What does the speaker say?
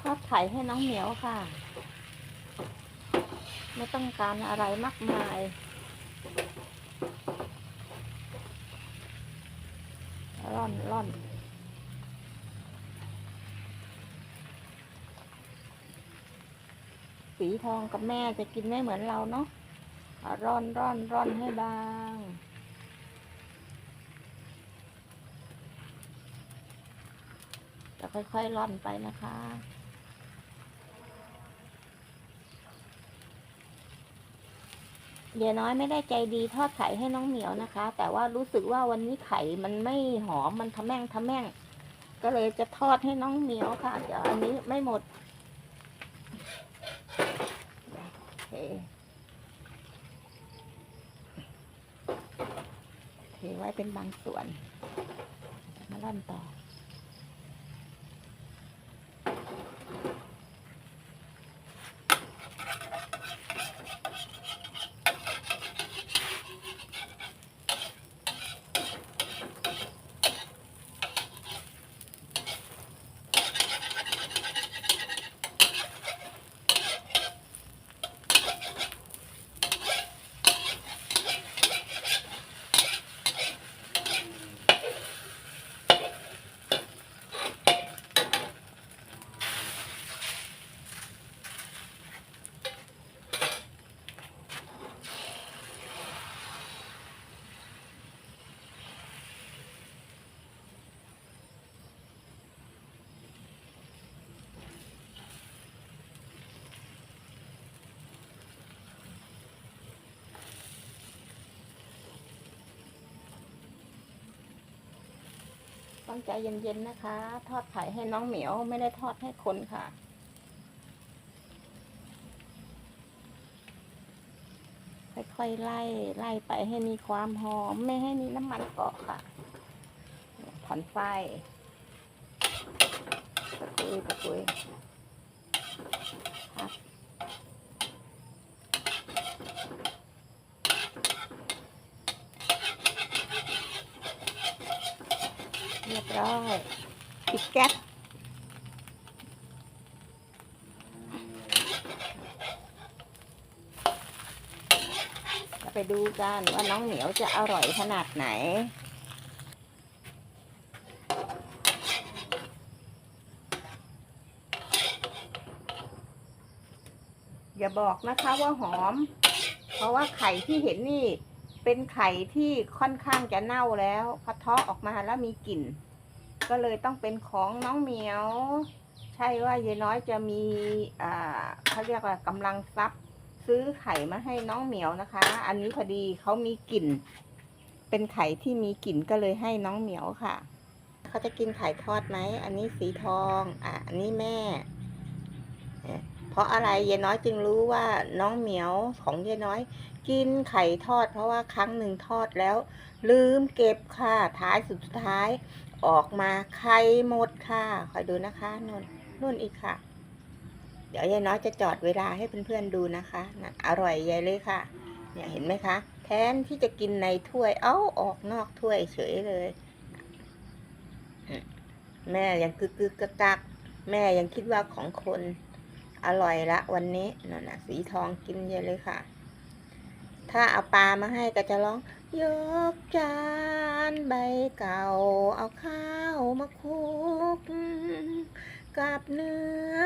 ทอดไข่ให้น้องเหมียวค่ะ ไม่ต้องการอะไรมากมายร่อนร่อนสีทองกับแม่จะกินไม่เหมือนเราเนาะร่อนร่อนร่อนให้บางจะค่อยๆร่อนไปนะคะ เดี๋ยวน้อยไม่ได้ใจดีทอดไข่ให้น้องเหมียวนะคะ แต่ว่ารู้สึกว่าวันนี้ไข่มันไม่หอมมันทะแม่งทะแม่ง ก็เลยจะทอดให้น้องเหมียวค่ะเดี๋ยวอันนี้ไม่หมดเคเทไว้เป็นบางส่วนมาล่อนต่อ ต้องใจเย็นๆนะคะ ทอดไข่ให้น้องเหมียวไม่ได้ทอดให้คนค่ะ ค่อยๆไล่ไล่ไปให้มีความหอมไม่ให้มีน้ำมันเกาะค่ะถอนไฟตะกุยตะกุย เรียบร้อยปิดแก๊สจะไปดูกันว่าน้องเหมียวจะอร่อยขนาดไหน อย่าบอกนะคะว่าหอม เพราะว่าไข่ที่เห็นนี่ เป็นไข่ที่ค่อนข้างจะเน่าแล้วพอเทาะออกมาแล้วมีกลิ่น ก็เลยต้องเป็นของน้องเหมียว ใช่ว่ายายน้อยจะมีอ่าเขาเรียกว่ากำลังทรัพย์ ซื้อไข่มาให้น้องเหมียวนะคะ อันนี้พอดีเขามีกลิ่น เป็นไข่ที่มีกลิ่นก็เลยให้น้องเหมียวค่ะเขาจะกินไข่ทอดไหม อันนี้สีทอง อะอันนี้แม่ ราะอะไรยายน้อยจึงรู้ว่าน้องเหมียวของยายน้อย กินไข่ทอด เพราะว่าครั้งหนึ่งทอดแล้ว ลืมเก็บค่ะท้ายสุดท้าย ออกมาไข่หมดค่ะคอยดูนะคะนุ่นนุ่นอีกค่ะ เดี๋ยวยายน้อยจะจอดเวลาให้เพื่อนๆดูนะคะนอร่อยใหญ่เลยค่ะ เนี่ยเห็นไหมคะแทนที่จะกินในถ้วยเอ้าออกนอกถ้วยเฉยเลย แม่ยังกึกกึกกักกักแม่ยังคิดว่าของคน อร่อยละวันนี้นั่นนะสีทองกินเยอะเลยค่ะ ถ้าเอาปลามาให้ก็จะร้อง ยกจานใบเก่า เอาข้าวมาคลุก กับเนื้อ